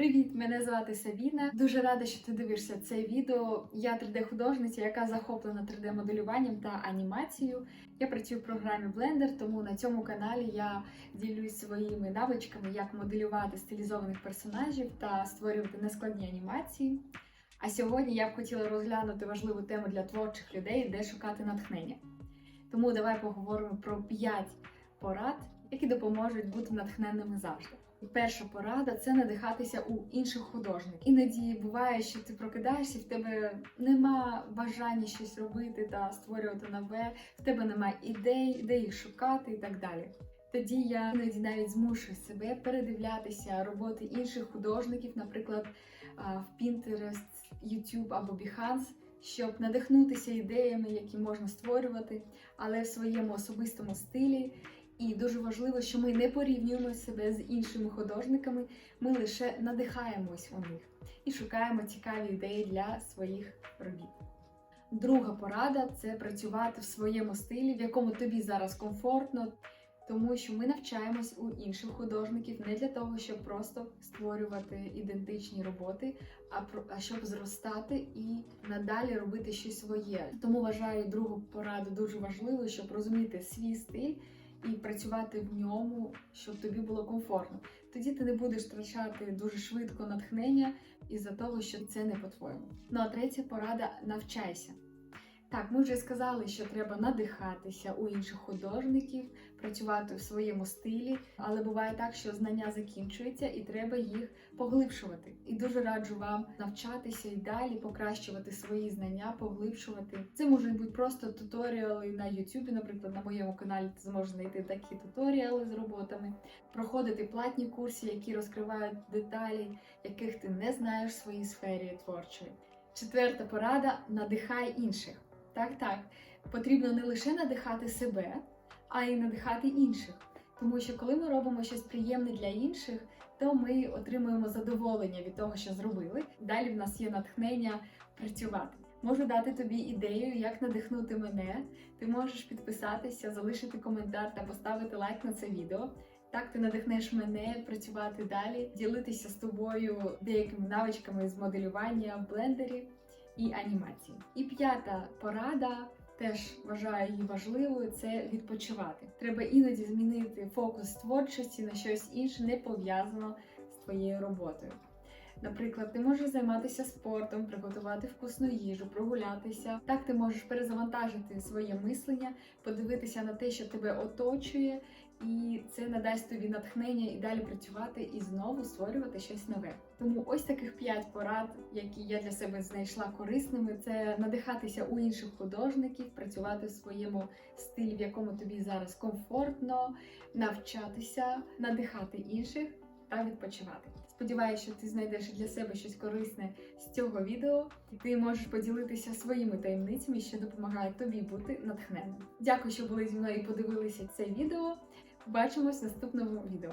Привіт, мене звати Савіна. Дуже рада, що ти дивишся це відео. Я 3D-художниця, яка захоплена 3D-моделюванням та анімацією. Я працюю в програмі Blender, тому на цьому каналі я ділюсь своїми навичками, як моделювати стилізованих персонажів та створювати нескладні анімації. А сьогодні я б хотіла розглянути важливу тему для творчих людей, де шукати натхнення. Тому давай поговоримо про 5 порад, які допоможуть бути натхненними завжди. Перша порада це надихатися у інших художників. Іноді буває, що ти прокидаєшся, в тебе нема бажання щось робити та створювати нове, в тебе немає ідей, де їх шукати і так далі. Тоді я іноді навіть змушую себе передивлятися роботи інших художників, наприклад, в Pinterest, YouTube або Behance, щоб надихнутися ідеями, які можна створювати, але в своєму особистому стилі. І дуже важливо, що ми не порівнюємо себе з іншими художниками, ми лише надихаємось у них і шукаємо цікаві ідеї для своїх робіт. Друга порада це працювати в своєму стилі, в якому тобі зараз комфортно, тому що ми навчаємось у інших художників не для того, щоб просто створювати ідентичні роботи, а щоб зростати і надалі робити щось своє. Тому вважаю другу пораду дуже важливою, щоб розуміти свій стиль і працювати в ньому, щоб тобі було комфортно. Тоді ти не будеш втрачати дуже швидко натхнення із-за того, що це не по-твоєму. Ну а третя порада навчайся. Так, ми вже сказали, що треба надихатися у інших художників, працювати в своєму стилі, але буває так, що знання закінчуються і треба їх поглибшувати. І дуже раджу вам навчатися і далі покращувати свої знання, поглибшувати. Це можуть бути просто туторіали на YouTube, наприклад, на моєму каналі ти зможеш знайти такі туторіали з роботами, проходити платні курси, які розкривають деталі, яких ти не знаєш в своїй сфері творчої. Четверта порада надихай інших. Так, так. Потрібно не лише надихати себе, а й надихати інших. Тому що коли ми робимо щось приємне для інших, то ми отримуємо задоволення від того, що зробили. Далі в нас є натхнення працювати. Можу дати тобі ідею, як надихнути мене. Ти можеш підписатися, залишити коментар та поставити лайк на це відео. Так ти надихнеш мене працювати далі, ділитися з тобою деякими навичками з моделювання в блендері і анімації. І п'ята порада. Теж вважаю її важливою це відпочивати. Треба іноді змінити фокус творчості на щось інше, не пов'язано з твоєю роботою. Наприклад, ти можеш займатися спортом, приготувати вкусну їжу, прогулятися. Так ти можеш перезавантажити своє мислення, подивитися на те, що тебе оточує, і це надасть тобі натхнення і далі працювати і знову створювати щось нове. Тому ось таких п'ять порад, які я для себе знайшла корисними, це надихатися у інших художників, працювати в своєму стилі, в якому тобі зараз комфортно, навчатися, надихати інших та відпочивати. Сподіваюся, що ти знайдеш для себе щось корисне з цього відео, і ти можеш поділитися своїми таємницями, що допомагають тобі бути натхненним. Дякую, що були зі мною і подивилися це відео. Побачимось в наступному відео.